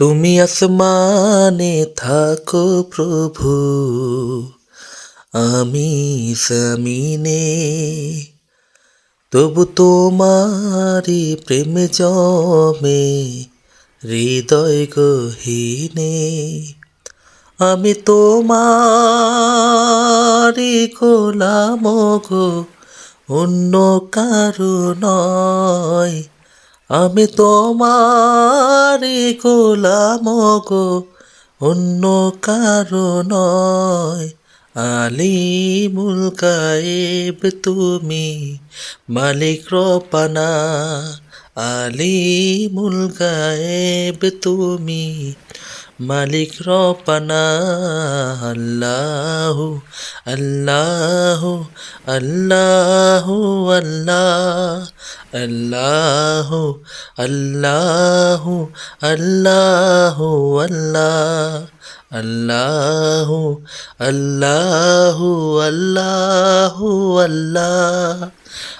তুমি আসমানে থাকো প্রভু, আমি সামিনে তবু তোমারি প্রেম জমে, হৃদয় গহীনে। আমি তোমারি গোলাম গো, অন্য কারও নয়। আমি তোমারি গোলাম গো অন্য কারও নয়। আলিমুল কায়েব তুমি মালিক রপানা আলিমুল গায়েব তুমি, মালিক রপানা আল্লাহু আল্লাহু আল্লাহু, আল্লাহ, আল্লাহু আল্লাহু আল্লাহু, আল্লাহ, আল্লাহু আল্লাহু আল্লাহু, আল্লাহ